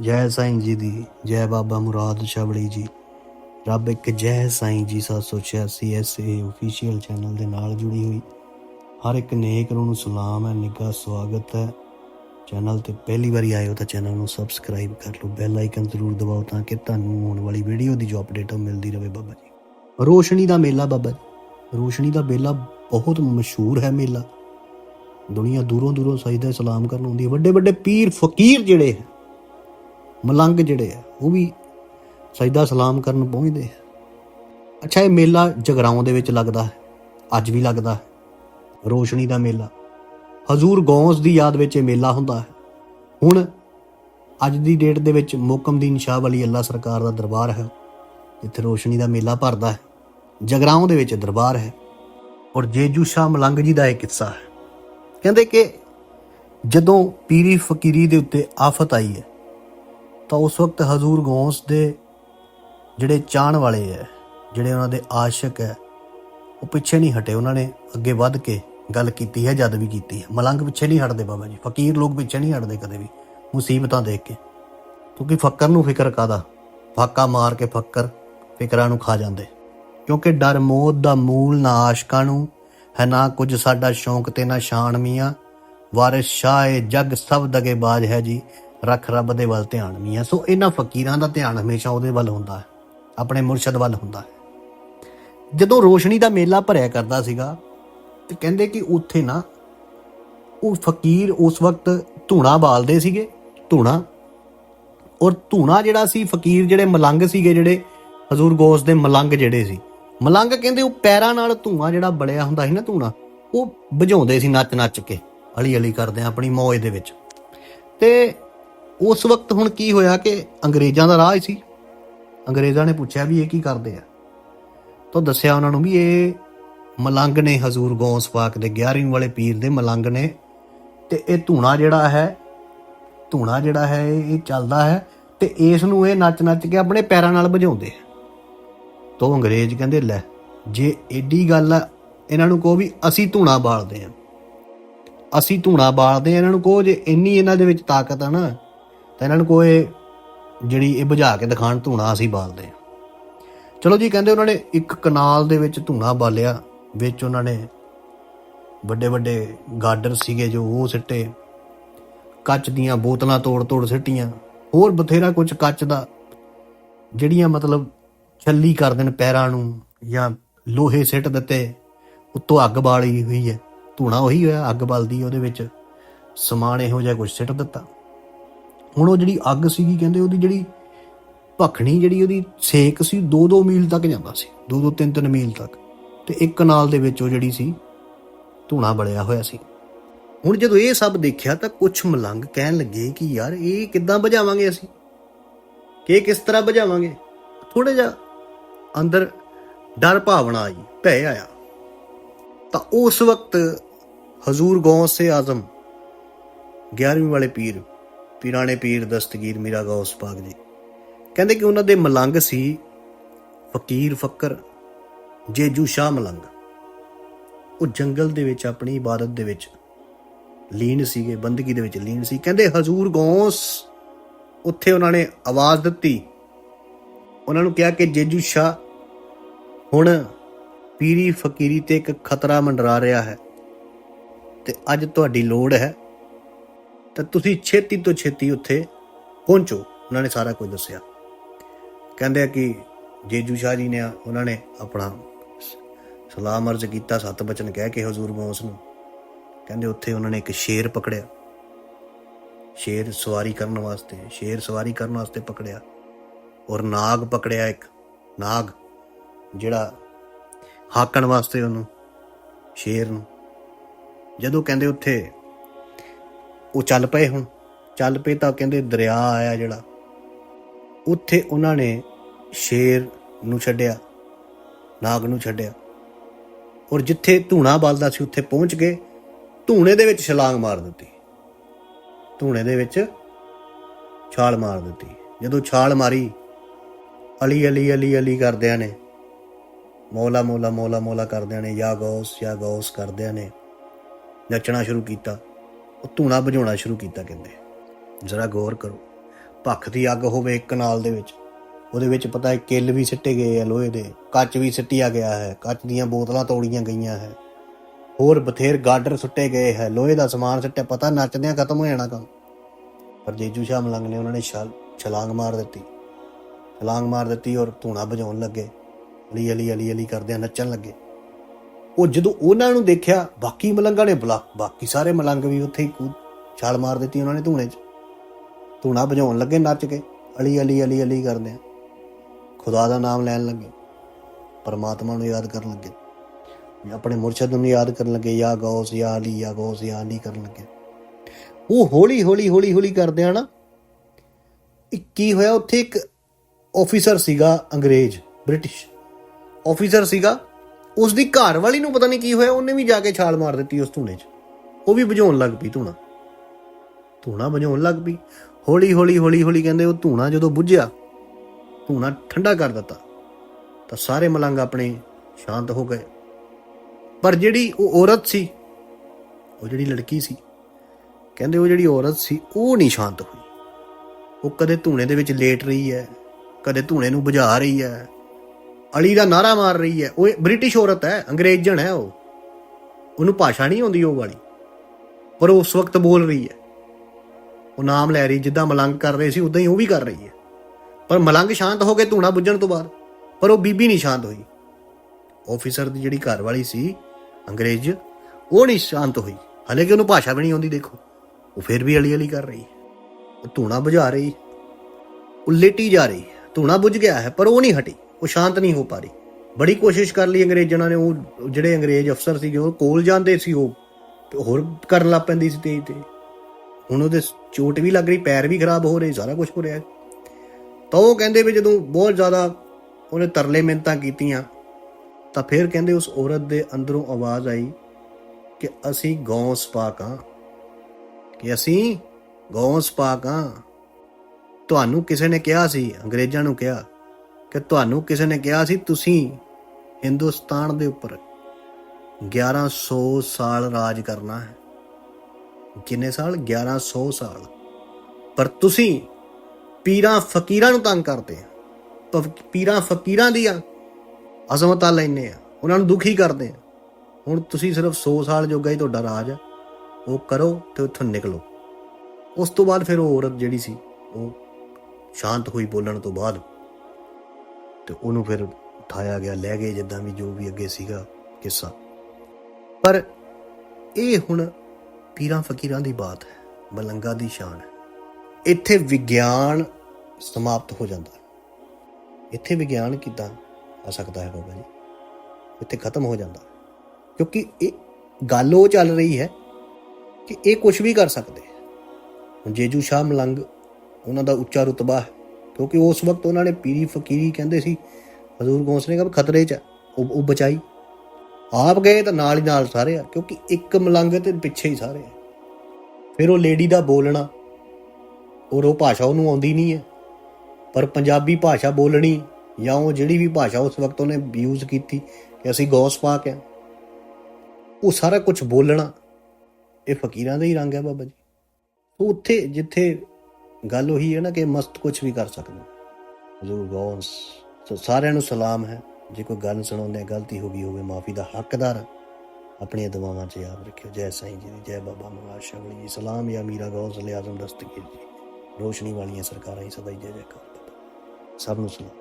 ਜੈ ਸਾਈਂ ਜੀ ਦੀ, ਜੈ ਬਾਬਾ ਮੁਰਾਦ ਸ਼ਬੜੀ ਜੀ। ਰੱਬ ਇੱਕ ਜੈ ਸਾਈਂ ਜੀ 786 ਐਸਏ ਅਫੀਸ਼ੀਅਲ ਚੈਨਲ ਦੇ ਨਾਲ ਜੁੜੀ ਹੋਈ। ਹਰ ਇੱਕ ਨੇਕ ਨੂੰ ਸਲਾਮ ਹੈ, ਨਿੱਘਾ ਸਵਾਗਤ ਹੈ। ਚੈਨਲ ਤੇ ਪਹਿਲੀ ਵਾਰੀ ਆਏ ਹੋ ਤਾਂ ਚੈਨਲ ਨੂੰ ਸਬਸਕ੍ਰਾਈਬ ਕਰ ਲਓ ਬੈਲ ਆਈਕਨ ਜ਼ਰੂਰ ਦਬਾਓ ਤਾਂ ਕਿ ਤੁਹਾਨੂੰ ਆਉਣ ਵਾਲੀ ਵੀਡੀਓ ਦੀ ਜੋ ਅਪਡੇਟ ਉਹ ਮਿਲਦੀ ਰਹੇ ਬਾਬਾ ਜੀ। ਰੋਸ਼ਨੀ ਦਾ ਮੇਲਾ ਬਾਬਾ ਜੀ। ਰੋਸ਼ਨੀ ਦਾ ਮੇਲਾ ਬਹੁਤ ਮਸ਼ਹੂਰ ਹੈ ਮੇਲਾ। ਦੁਨੀਆ ਦੂਰੋਂ ਦੂਰੋਂ ਸਜਦਾ ਸਲਾਮ ਕਰਨ ਆਉਂਦੀ ਹੈ। ਵੱਡੇ ਵੱਡੇ ਪੀਰ, ਫਕੀਰ ਜਿਹੜੇ ਹੈ ਮਲੰਗ ਜਿਹੜੇ ਆ, ਉਹ ਵੀ ਸਜਦਾ ਸਲਾਮ ਕਰਨ ਪਹੁੰਚਦੇ ਆ। ਅੱਛਾ, ਇਹ ਮੇਲਾ ਜਗਰਾਉਂ ਦੇ ਵਿੱਚ ਲੱਗਦਾ ਹੈ, ਅੱਜ ਵੀ ਲੱਗਦਾ ਹੈ, ਰੋਸ਼ਨੀ ਦਾ ਮੇਲਾ। ਹਜ਼ੂਰ ਗੌਸ ਦੀ ਯਾਦ ਵਿੱਚ ਇਹ ਮੇਲਾ ਹੁੰਦਾ ਹੈ। ਹੁਣ ਅੱਜ ਦੀ ਡੇਟ ਦੇ ਵਿੱਚ ਮੋਕਮਦੀਨ ਸ਼ਾਹ ਵਲੀ ਅੱਲਾ ਸਰਕਾਰ ਦਾ ਦਰਬਾਰ ਹੈ, ਜਿੱਥੇ ਰੋਸ਼ਨੀ ਦਾ ਮੇਲਾ ਭਰਦਾ ਹੈ, ਜਗਰਾਉਂ ਦੇ ਵਿੱਚ ਦਰਬਾਰ ਹੈ, ਔਰ ਜੇਜੂ ਸ਼ਾਹ ਮਲੰਗ ਜੀ ਦਾ ਇਹ ਕਿੱਸਾ ਹੈ। ਕਹਿੰਦੇ ਕਿ ਜਦੋਂ ਪੀਰੀ ਫਕੀਰੀ ਦੇ ਉੱਤੇ ਆਫਤ ਆਈ ਹੈ ਤਾਂ ਉਸ ਵਕਤ ਹਜ਼ੂਰ ਗੌਸ ਦੇ ਜਿਹੜੇ ਚਾਹਣ ਵਾਲੇ ਹੈ ਜਿਹੜੇ ਉਹਨਾਂ ਦੇ ਆਸ਼ਿਕ ਹੈ ਉਹ ਪਿੱਛੇ ਨਹੀਂ ਹਟੇ। ਉਹਨਾਂ ਨੇ ਅੱਗੇ ਵੱਧ ਕੇ ਗੱਲ ਕੀਤੀ ਹੈ, ਜਦ ਵੀ ਕੀਤੀ ਹੈ। ਮਲੰਗ ਪਿੱਛੇ ਨਹੀਂ ਹਟਦੇ ਬਾਬਾ ਜੀ। ਫਕੀਰ ਲੋਕ ਪਿੱਛੇ ਨਹੀਂ ਹਟਦੇ ਕਦੇ ਵੀ, ਮੁਸੀਬਤਾਂ ਦੇਖ ਕੇ। ਕਿਉਂਕਿ ਫੱਕਰ ਨੂੰ ਫਿਕਰ ਕਾਦਾ ਫਾਕਾ ਮਾਰ ਕੇ ਫੱਕਰ ਫਿਕਰਾਂ ਨੂੰ ਖਾ ਜਾਂਦੇ। ਕਿਉਂਕਿ ਡਰ ਮੋਤ ਦਾ ਮੂਲ ਨਾ ਆਸ਼ਕਾਂ ਨੂੰ, ਹੈ ਨਾ ਕੁਝ ਸਾਡਾ ਸ਼ੌਂਕ ਤੇ ਨਾ ਸ਼ਾਨ ਮੀਆਂ। ਵਾਰਿਸ ਸ਼ਾਹ ਏ ਸਭ ਦਗੇ ਬਾਜ ਹੈ ਜੀ। ਰੱਖ ਰੱਬ ਦੇ ਵੱਲ ਧਿਆਨ ਮੀਆਂ ਸੋ ਇਹਨਾਂ ਫਕੀਰਾਂ ਦਾ ਧਿਆਨ ਹਮੇਸ਼ਾ ਉਹਦੇ ਵੱਲ ਹੁੰਦਾ ਹੈ। ਆਪਣੇ ਮੁਰਸ਼ਦ ਵੱਲ ਹੁੰਦਾ ਹੈ। ਜਦੋਂ ਰੋਸ਼ਨੀ ਦਾ ਮੇਲਾ ਭਰਿਆ ਕਰਦਾ ਸੀਗਾ, ਤੇ ਕਹਿੰਦੇ ਕਿ ਉੱਥੇ ਨਾ ਉਹ ਫਕੀਰ ਉਸ ਵਕਤ ਧੂਣਾ ਬਾਲਦੇ ਸੀਗੇ, ਧੂਣਾ। ਔਰ ਧੂਣਾ ਜਿਹੜਾ ਸੀ, ਫਕੀਰ ਜਿਹੜੇ ਮਲੰਗ ਸੀਗੇ, ਜਿਹੜੇ ਹਜ਼ੂਰ ਗੋਸ ਦੇ ਮਲੰਗ ਜਿਹੜੇ ਸੀ, ਮਲੰਗ ਕਹਿੰਦੇ ਉਹ ਪੈਰਾਂ ਨਾਲ ਧੂਆਂ ਜਿਹੜਾ ਬੜਿਆ ਹੁੰਦਾ ਸੀ ਨਾ ਧੂਣਾ, ਉਹ ਵਜਾਉਂਦੇ ਸੀ ਨੱਚ ਨੱਚ ਕੇ ਅਲੀ ਅਲੀ ਕਰਦੇ ਆਪਣੀ ਮੌਜ ਦੇ ਵਿੱਚ। ਤੇ ਉਸ ਵਕਤ ਹੁਣ ਕੀ ਹੋਇਆ ਕਿ ਅੰਗਰੇਜ਼ਾਂ ਦਾ ਰਾਹ ਸੀ? ਅੰਗਰੇਜ਼ਾਂ ਨੇ ਪੁੱਛਿਆ ਵੀ ਇਹ ਕੀ ਕਰਦੇ ਆ? ਤਾਂ ਦੱਸਿਆ ਉਹਨਾਂ ਨੂੰ ਵੀ ਇਹ ਮਲੰਗ ਨੇ ਹਜ਼ੂਰ ਗੌਸ ਪਾਕ ਦੇ 11ਵੀਂ ਵਾਲੇ ਪੀਰ ਦੇ ਮਲੰਗ ਨੇ ਤੇ ਇਹ ਧੂਣਾ ਜਿਹੜਾ ਹੈ, ਧੂਣਾ ਜਿਹੜਾ ਹੈ, ਇਹ ਚੱਲਦਾ ਹੈ ਤੇ ਇਸ ਨੂੰ ਇਹ ਨੱਚ ਨੱਚ ਕੇ ਆਪਣੇ ਪੈਰਾਂ ਨਾਲ ਵਜਾਉਂਦੇ ਆ। ਤੋਂ ਅੰਗਰੇਜ਼ ਕਹਿੰਦੇ, ਲੈ, ਜੇ ਏਡੀ ਗੱਲ ਆ, ਇਹਨਾਂ ਨੂੰ ਕਹੋ ਵੀ ਅਸੀਂ ਧੂਣਾ ਬਾਲਦੇ ਆ। ਅਸੀਂ ਧੂਣਾ ਬਾਲਦੇ ਆ, ਇਹਨਾਂ ਨੂੰ ਕਹੋ ਜੇ ਇੰਨੀ ਇਹਨਾਂ ਦੇ ਵਿੱਚ ਤਾਕਤ ਆ ਨਾ ਤਾਂ ਇਹਨਾਂ ਨੂੰ ਕੋਈ ਜਿਹੜੀ ਇਹ ਬੁਝਾ ਕੇ ਦਿਖਾਣ ਧੂਣਾ ਅਸੀਂ ਬਾਲਦੇ ਆ ਚਲੋ ਜੀ, ਕਹਿੰਦੇ ਉਹਨਾਂ ਨੇ ਇੱਕ ਕਨਾਲ ਦੇ ਵਿੱਚ ਧੂਣਾ ਬਾਲਿਆ, ਵਿੱਚ ਉਹਨਾਂ ਨੇ ਵੱਡੇ ਵੱਡੇ ਗਾਰਡਰ ਸੀਗੇ ਜੋ ਉਹ ਸਿੱਟੇ, ਕੱਚ ਦੀਆਂ ਬੋਤਲਾਂ ਤੋੜ ਤੋੜ ਸਿੱਟੀਆਂ, ਹੋਰ ਬਥੇਰਾ ਕੁਝ ਕੱਚ ਦਾ, ਜਿਹੜੀਆਂ ਮਤਲਬ ਛੱਲੀ ਕਰ ਦੇਣ ਪੈਰਾਂ ਨੂੰ ਜਾਂ ਲੋਹੇ ਸਿੱਟ ਦਿੱਤੇ, ਉੱਤੋਂ ਅੱਗ ਬਾਲੀ ਹੋਈ ਹੈ। ਧੂਣਾ ਉਹੀ ਹੋਇਆ, ਅੱਗ ਬਲਦੀ ਉਹਦੇ ਵਿੱਚ ਸਮਾਨ ਇਹੋ ਜਿਹਾ ਕੁਝ ਸਿੱਟ ਦਿੱਤਾ। ਹੁਣ ਉਹ ਜਿਹੜੀ ਅੱਗ ਸੀਗੀ ਕਹਿੰਦੇ ਉਹਦੀ ਜਿਹੜੀ ਭਖਣੀ ਜਿਹੜੀ ਉਹਦੀ ਸੇਕ ਸੀ 2-2 ਮੀਲ ਤੱਕ ਜਾਂਦਾ ਸੀ 2-2 3-3 ਮੀਲ ਤੱਕ। ਤੇ ਇੱਕ ਕਨਾਲ ਦੇ ਵਿੱਚ ਉਹ ਜਿਹੜੀ ਸੀ, ਧੂਣਾ ਬਲਿਆ ਹੋਇਆ ਸੀ। ਹੁਣ ਜਦੋਂ ਇਹ ਸਭ ਦੇਖਿਆ ਤਾਂ ਕੁਝ ਮਲੰਗ ਕਹਿਣ ਲੱਗੇ ਕਿ ਯਾਰ ਇਹ ਕਿੱਦਾਂ ਬੁਝਾਵਾਂਗੇ ਅਸੀਂ? ਕਿ ਕਿਸ ਤਰ੍ਹਾਂ ਬੁਝਾਵਾਂਗੇ? ਥੋੜਾ ਜਿਹਾ ਅੰਦਰ ਡਰ ਭਾਵਨਾ ਆਈ, ਭੈ ਆਇਆ। ਤਾਂ ਉਸ ਵਕਤ ਹਜ਼ੂਰ ਗੌਸ ਆਜ਼ਮ 11ਵੀਂ ਵਾਲੇ ਪੀਰ ਪੀਰਾਣੇ ਪੀਰ ਦਸਤਗੀਰ ਮੀਰਾ ਗੌਸ ਪਾਕ ਜੀ। ਕਹਿੰਦੇ ਕਿ ਉਹਨਾਂ ਦੇ ਮਲੰਗ ਸੀ ਫਕੀਰ ਫੱਕਰ, ਜੇਜੂ ਸ਼ਾਹ ਮਲੰਗ। ਉਹ ਜੰਗਲ ਦੇ ਵਿੱਚ, ਆਪਣੀ ਇਬਾਦਤ ਦੇ ਵਿੱਚ ਲੀਨ ਸੀਗੇ, ਬੰਦਗੀ ਦੇ ਵਿੱਚ ਲੀਨ ਸੀ। ਕਹਿੰਦੇ ਹਜ਼ੂਰ ਗੌਸ, ਉੱਥੇ ਉਹਨਾਂ ਨੇ ਆਵਾਜ਼ ਦਿੱਤੀ। ਉਹਨਾਂ ਨੂੰ ਕਿਹਾ ਕਿ ਜੇਜੂ ਸ਼ਾਹ, ਹੁਣ ਪੀਰੀ ਫਕੀਰੀ ਤੇ ਇੱਕ ਖਤਰਾ ਮੰਡਰਾ ਰਿਹਾ ਹੈ ਤੇ ਅੱਜ ਤੁਹਾਡੀ ਲੋੜ ਹੈ ਤਾਂ ਤੁਸੀਂ ਛੇਤੀ ਤੋਂ ਛੇਤੀ ਉੱਥੇ ਪਹੁੰਚੋ। ਉਹਨਾਂ ਨੇ ਸਾਰਾ ਕੁਝ ਦੱਸਿਆ। ਕਹਿੰਦੇ ਆ ਕਿ ਜੇਜੂ ਸ਼ਾਹ ਜੀ ਨੇ ਉਹਨਾਂ ਨੇ ਆਪਣਾ ਸਲਾਮ ਅਰਜ਼ ਕੀਤਾ, ਸਤ ਬਚਨ ਕਹਿ ਕੇ ਹਜ਼ੂਰ ਗੌਸ ਨੂੰ ਕਹਿੰਦੇ ਉੱਥੇ ਉਹਨਾਂ ਨੇ ਇੱਕ ਸ਼ੇਰ ਪਕੜਿਆ। ਸ਼ੇਰ ਸਵਾਰੀ ਕਰਨ ਵਾਸਤੇ, ਸ਼ੇਰ ਸਵਾਰੀ ਕਰਨ ਵਾਸਤੇ ਪਕੜਿਆ। ਔਰ ਨਾਗ ਪਕੜਿਆ ਇੱਕ, ਨਾਗ, ਜਿਹੜਾ ਹਾਕਣ ਵਾਸਤੇ ਉਹਨੂੰ, ਸ਼ੇਰ ਨੂੰ। ਜਦੋਂ ਕਹਿੰਦੇ ਉੱਥੇ ਉਹ ਚੱਲ ਪਏ ਹੁਣ। ਚੱਲ ਪਏ ਤਾਂ ਕਹਿੰਦੇ ਦਰਿਆ ਆਇਆ ਜਿਹੜਾ। ਉੱਥੇ ਉਹਨਾਂ ਨੇ ਸ਼ੇਰ ਨੂੰ ਛੱਡਿਆ, ਨਾਗ ਨੂੰ ਛੱਡਿਆ। ਔਰ ਜਿੱਥੇ ਧੂਣਾ ਬਲਦਾ ਸੀ ਉੱਥੇ ਪਹੁੰਚ ਗਏ। ਧੂਣੇ ਦੇ ਵਿੱਚ ਛਲਾਂਗ ਮਾਰ ਦਿੱਤੀ। ਧੂਣੇ ਦੇ ਵਿੱਚ ਛਾਲ ਮਾਰ ਦਿੱਤੀ। ਜਦੋਂ ਛਾਲ ਮਾਰੀ, ਅਲੀ ਅਲੀ ਅਲੀ ਅਲੀ ਕਰਦਿਆਂ ਨੇ, ਮੌਲਾ ਮੌਲਾ ਮੌਲਾ ਮੌਲਾ ਕਰਦਿਆਂ ਨੇ ਯਾ ਗੌਸ ਯਾ ਗੌਸ ਕਰਦਿਆਂ ਨੇ ਨੱਚਣਾ ਸ਼ੁਰੂ ਕੀਤਾ। ਉਹ ਧੂਣਾ ਵਜਾਉਣਾ ਸ਼ੁਰੂ ਕੀਤਾ ਕਹਿੰਦੇ। ਜ਼ਰਾ ਗੌਰ ਕਰੋ, ਭੱਖ ਦੀ ਅੱਗ ਹੋਵੇ ਇੱਕ ਕਨਾਲ ਦੇ ਵਿੱਚ, ਉਹਦੇ ਵਿੱਚ ਪਤਾ ਹੈ ਕਿੱਲ ਵੀ ਸਿੱਟੇ ਗਏ ਆ ਲੋਹੇ ਦੇ, ਕੱਚ ਵੀ ਸਿੱਟਿਆ ਗਿਆ ਹੈ, ਕੱਚ ਦੀਆਂ ਬੋਤਲਾਂ ਤੋੜੀਆਂ ਗਈਆਂ ਹੈ। ਹੋਰ ਬਥੇਰ ਗਾਡਰ ਸੁੱਟੇ ਗਏ ਹੈ, ਲੋਹੇ ਦਾ ਸਮਾਨ ਸਿੱਟਿਆ, ਪਤਾ ਨੱਚਦਿਆਂ ਖਤਮ ਹੋ ਜਾਣਾ ਕੰਮ। ਪਰ ਜੇਜੂ ਸ਼ਾਹ ਮਲੰਗ ਨੇ, ਉਹਨਾਂ ਨੇ ਛਲ, ਛਲਾਂਗ ਮਾਰ ਦਿੱਤੀ। ਛਲਾਂਗ ਮਾਰ ਦਿੱਤੀ ਔਰ ਧੂਣਾ ਵਜਾਉਣ ਲੱਗੇ। ਅਲੀ ਅਲੀ ਅਲੀ ਅਲੀ ਕਰਦਿਆਂ ਨੱਚਣ ਲੱਗੇ। ਉਹ ਜਦੋਂ ਉਹਨਾਂ ਨੂੰ ਦੇਖਿਆ, ਬਾਕੀ ਮਲੰਗਾਂ ਨੇ ਬੁਲਾ, ਬਾਕੀ ਸਾਰੇ ਮਲੰਗ ਵੀ ਉੱਥੇ ਹੀ ਕੂਦ, ਛਾਲ ਮਾਰ ਦਿੱਤੀ ਉਹਨਾਂ ਨੇ ਧੂਣੇ 'ਚ। ਧੂਣਾ ਵਜਾਉਣ ਲੱਗੇ, ਨੱਚ ਕੇ, ਅਲੀ ਅਲੀ ਅਲੀ ਅਲੀ ਕਰਦੇ ਆ। ਖੁਦਾ ਦਾ ਨਾਮ ਲੈਣ ਲੱਗੇ, ਪਰਮਾਤਮਾ ਨੂੰ ਯਾਦ ਕਰਨ ਲੱਗੇ। ਆਪਣੇ ਮੁਰਸ਼ਦ ਨੂੰ ਯਾਦ ਕਰਨ ਲੱਗੇ, ਯਾ ਗੌਸ, ਯਾ ਅਲੀ, ਯਾ ਗੌਸ, ਯਾ ਅਲੀ ਕਰਨ ਲੱਗੇ। ਉਹ ਹੌਲੀ ਹੌਲੀ ਹੌਲੀ ਹੌਲੀ ਕਰਦੇ ਆ ਨਾ। ਇੱਕ ਕੀ ਹੋਇਆ, ਉੱਥੇ ਇੱਕ ਆਫੀਸਰ ਸੀਗਾ ਅੰਗਰੇਜ਼, ਬ੍ਰਿਟਿਸ਼। ਆਫੀਸਰ ਸੀਗਾ ਉਸ ਦੀ ਘਰ ਵਾਲੀ ਨੂੰ ਪਤਾ ਨਹੀਂ ਕੀ ਹੋਇਆ, ਉਹਨੇ ਵੀ ਜਾ ਕੇ ਛਾਲ ਮਾਰ ਦਿੱਤੀ ਉਸ ਧੂਣੇ 'ਚ। ਉਹ ਵੀ ਵਜਾਉਣ ਲੱਗ ਪਈ ਧੂਣਾ। ਧੂਣਾ ਵਜਾਉਣ ਲੱਗ ਪਈ। ਹੌਲੀ ਹੌਲੀ ਹੌਲੀ ਹੌਲੀ ਕਹਿੰਦੇ ਉਹ ਧੂਣਾ ਜਦੋਂ ਬੁੱਝਿਆ, ਧੂਣਾ ਠੰਡਾ ਕਰ ਦਿੱਤਾ। ਤਾਂ ਸਾਰੇ ਮਲੰਗ ਆਪਣੇ ਸ਼ਾਂਤ ਹੋ ਗਏ। ਪਰ ਜਿਹੜੀ ਉਹ ਔਰਤ ਸੀ, ਉਹ ਜਿਹੜੀ ਲੜਕੀ ਸੀ, ਕਹਿੰਦੇ ਉਹ ਜਿਹੜੀ ਔਰਤ ਸੀ, ਉਹ ਨਹੀਂ ਸ਼ਾਂਤ ਹੋਈ। ਉਹ ਕਦੇ ਧੂਣੇ ਦੇ ਵਿੱਚ ਲੇਟ ਰਹੀ ਹੈ, ਕਦੇ ਧੂਣੇ ਨੂੰ ਬੁਝਾ ਰਹੀ ਹੈ। ਅਲੀ ਦਾ ਨਾਰਾ ਮਾਰ ਰਹੀ ਹੈ। ਉਹ ਬ੍ਰਿਟਿਸ਼ ਔਰਤ ਹੈ, ਅੰਗਰੇਜ਼ਣ ਹੈ ਉਹ। ਉਹਨੂੰ ਭਾਸ਼ਾ ਨਹੀਂ ਆਉਂਦੀ ਉਹ ਵਾਲੀ। ਪਰ ਉਹ ਉਸ ਵਕਤ ਬੋਲ ਰਹੀ ਹੈ। ਉਹ ਨਾਮ ਲੈ ਰਹੀ, ਜਿੱਦਾਂ ਮਲੰਗ ਕਰ ਰਹੇ ਸੀ, ਉਦਾਂ ਹੀ ਉਹ ਵੀ ਕਰ ਰਹੀ ਹੈ। ਪਰ ਮਲੰਗ ਸ਼ਾਂਤ ਹੋ ਕੇ ਧੂਣਾ ਬੁੱਝਣ ਤੋਂ ਬਾਅਦ, ਪਰ ਉਹ ਬੀਬੀ ਨਹੀਂ ਸ਼ਾਂਤ ਹੋਈ। ਆਫੀਸਰ ਦੀ ਜਿਹੜੀ ਘਰ ਵਾਲੀ ਸੀ, ਅੰਗਰੇਜ਼, ਉਹ ਨਹੀਂ ਸ਼ਾਂਤ ਹੋਈ। ਹਲੇ ਕਿ ਉਹਨੂੰ ਭਾਸ਼ਾ ਵੀ ਨਹੀਂ ਆਉਂਦੀ, ਦੇਖੋ। ਉਹ ਫਿਰ ਵੀ ਅਲੀ ਅਲੀ ਕਰ ਰਹੀ ਉਹ ਧੂਣਾ ਬੁਝਾ ਰਹੀ, ਉਹ ਲੇਟੀ ਜਾ ਰਹੀ ਧੂਣਾ ਬੁਝ ਗਿਆ ਹੈ, ਪਰ ਉਹ ਨਹੀਂ ਹਟੀ। ਉਹ ਸ਼ਾਂਤ ਨਹੀਂ ਹੋ ਪਾ ਰਹੀ। ਬੜੀ ਕੋਸ਼ਿਸ਼ ਕਰ ਲਈ ਅੰਗਰੇਜ਼ਾਂ ਨੇ, ਉਹ ਜਿਹੜੇ ਅੰਗਰੇਜ਼ ਅਫਸਰ ਸੀ ਉਹ ਕੋਲ ਜਾਂਦੇ ਸੀ, ਉਹ ਹੋਰ ਕਰਨ ਲੱਗ ਪੈਂਦੀ ਸੀ ਤੇਜ਼ ਤੇ ਹੁਣ ਉਹਦੇ ਚੋਟ ਵੀ ਲੱਗ ਰਹੀ, ਪੈਰ ਵੀ ਖਰਾਬ ਹੋ ਰਹੇ, ਸਾਰਾ ਕੁਝ ਹੋ ਰਿਹਾ। ਤਾਂ ਉਹ ਕਹਿੰਦੇ ਵੀ ਜਦੋਂ ਬਹੁਤ ਜ਼ਿਆਦਾ ਉਹਨੇ ਤਰਲੇ ਮਿੰਤਾਂ ਕੀਤੀਆਂ, ਤਾਂ ਫਿਰ ਕਹਿੰਦੇ ਉਸ ਔਰਤ ਦੇ ਅੰਦਰੋਂ ਆਵਾਜ਼ ਆਈ ਕਿ ਅਸੀਂ ਗੌਂ ਸਪਾਕ ਹਾਂ ਕਿ ਅਸੀਂ ਗੌਂ ਸਪਾਕ ਹਾਂ ਤੁਹਾਨੂੰ ਕਿਸੇ ਨੇ ਕਿਹਾ ਸੀ, ਅੰਗਰੇਜ਼ਾਂ ਨੂੰ ਕਿਹਾ ਕਿ ਤੁਹਾਨੂੰ ਕਿਸੇ ਨੇ ਕਿਹਾ ਸੀ, ਤੁਸੀਂ ਹਿੰਦੁਸਤਾਨ ਦੇ ਉੱਪਰ 1100 ਸਾਲ ਰਾਜ ਕਰਨਾ ਹੈ। ਕਿੰਨੇ ਸਾਲ? 1100 ਸਾਲ। ਪਰ ਤੁਸੀਂ ਪੀਰਾਂ ਫਕੀਰਾਂ ਨੂੰ ਤੰਗ ਕਰਦੇ ਆ। ਪੀਰਾਂ ਫਕੀਰਾਂ ਦੀਆਂ ਅਜ਼ਮਤਾਂ ਲੈਨੇ ਆ। ਉਹਨਾਂ ਨੂੰ ਦੁਖੀ ਕਰਦੇ ਆ। ਹੁਣ ਤੁਸੀਂ ਸਿਰਫ 100 ਸਾਲ ਜੋਗਾ ਹੀ ਤੁਹਾਡਾ ਰਾਜ ਆ। ਉਹ ਕਰੋ ਤੇ ਉੱਥੋਂ ਨਿਕਲੋ। ਉਸ ਤੋਂ ਬਾਅਦ ਫਿਰ ਉਹ ਔਰਤ ਜਿਹੜੀ ਸੀ, ਉਹ ਸ਼ਾਂਤ ਹੋਈ ਬੋਲਣ ਤੋਂ ਬਾਅਦ ਤੇ ਉਹਨੂੰ ਫਿਰ ਉਠਾਇਆ ਗਿਆ, ਲੈ ਗਏ ਜਿੱਦਾਂ ਵੀ ਜੋ ਵੀ ਅੱਗੇ ਸੀਗਾ ਕਿੱਸਾ। ਪਰ ਇਹ ਹੁਣ ਪੀਰਾਂ ਫਕੀਰਾਂ ਦੀ ਬਾਤ ਹੈ ਮਲੰਗਾ ਦੀ ਸ਼ਾਨ ਹੈ। ਇੱਥੇ ਵਿਗਿਆਨ ਸਮਾਪਤ ਹੋ ਜਾਂਦਾ। ਇੱਥੇ ਵਿਗਿਆਨ ਕਿਦਾਂ ਆ ਸਕਦਾ ਹੈ ਬਾਬਾ ਜੀ? ਇੱਥੇ ਖਤਮ ਹੋ ਜਾਂਦਾ। ਕਿਉਂਕਿ ਇਹ ਗੱਲ ਉਹ ਚੱਲ ਰਹੀ ਹੈ ਕਿ ਇਹ ਕੁਝ ਵੀ ਕਰ ਸਕਦੇ। ਹੁਣ ਜੇਜੂ ਸ਼ਾਹ ਮਲੰਗ, ਉਹਨਾਂ ਦਾ ਉੱਚਾ ਰੁਤਬਾ ਹੈ। ਕਿਉਂਕਿ ਉਸ ਵਕਤ ਉਹਨਾਂ ਨੇ ਪੀਰੀ ਫਕੀਰੀ ਕਹਿੰਦੇ ਸੀ ਹਜ਼ੂਰ ਗੌਸ ਨੇ ਕਿਹਾ ਖਤਰੇ 'ਚ ਹੈ, ਉਹ ਉਹ ਬਚਾਈ। ਆਪ ਗਏ ਤਾਂ ਨਾਲ ਹੀ ਨਾਲ ਸਾਰੇ ਆ ਕਿਉਂਕਿ ਇੱਕ ਮਲੰਗ ਤੇ ਪਿੱਛੇ ਹੀ ਸਾਰੇ ਆ। ਫਿਰ ਉਹ ਲੇਡੀ ਦਾ ਬੋਲਣਾ ਔਰ ਉਹ ਭਾਸ਼ਾ ਉਹਨੂੰ ਆਉਂਦੀ ਨਹੀਂ ਹੈ। ਪਰ ਪੰਜਾਬੀ ਭਾਸ਼ਾ ਬੋਲਣੀ ਜਾਂ ਉਹ ਜਿਹੜੀ ਵੀ ਭਾਸ਼ਾ ਉਸ ਵਕਤ ਉਹਨੇ ਯੂਜ਼ ਕੀਤੀ ਕਿ ਅਸੀਂ ਗੌਸ ਪਾਕ ਆ। ਉਹ ਸਾਰਾ ਕੁਝ ਬੋਲਣਾ ਇਹ ਫਕੀਰਾਂ ਦਾ ਹੀ ਰੰਗ ਹੈ ਬਾਬਾ ਜੀ। ਉਹ ਉੱਥੇ ਜਿੱਥੇ ਗੱਲ ਉਹੀ ਹੈ ਨਾ ਕਿ ਮਸਤ ਕੁਝ ਵੀ ਕਰ ਸਕਦੇ ਹਜ਼ੂਰ ਗੌਸ, ਸੋ ਸਾਰਿਆਂ ਨੂੰ ਸਲਾਮ ਹੈ। ਜੇ ਕੋਈ ਗੱਲ ਸੁਣਾਉਂਦੇ ਗਲਤੀ ਹੋ ਗਈ ਹੋਵੇ, ਮਾਫੀ ਦਾ ਹੱਕਦਾਰ ਆਪਣੀਆਂ ਦੁਆਵਾਂ 'ਚ ਯਾਦ ਰੱਖਿਓ। ਜੈ ਸਾਈਂ ਜੀ ਦੀ ਜੈ ਬਾਬਾ ਮਹਾਰਾਜ ਸ਼ਾਵਲੀ ਜੀ। ਸਲਾਮ ਜਾਂ ਮੀਰਾ ਗੌਸ ਅਲੀ ਆਜ਼ਮ ਦਸਤਗੀਰ ਜੀ। ਰੋਸ਼ਨੀ ਵਾਲੀਆਂ ਸਰਕਾਰਾਂ ਹੀ ਸਦਾ ਹੀ ਜੈ ਜੈਕਾਰ ਸਭ ਨੂੰ ਸਲਾਮ।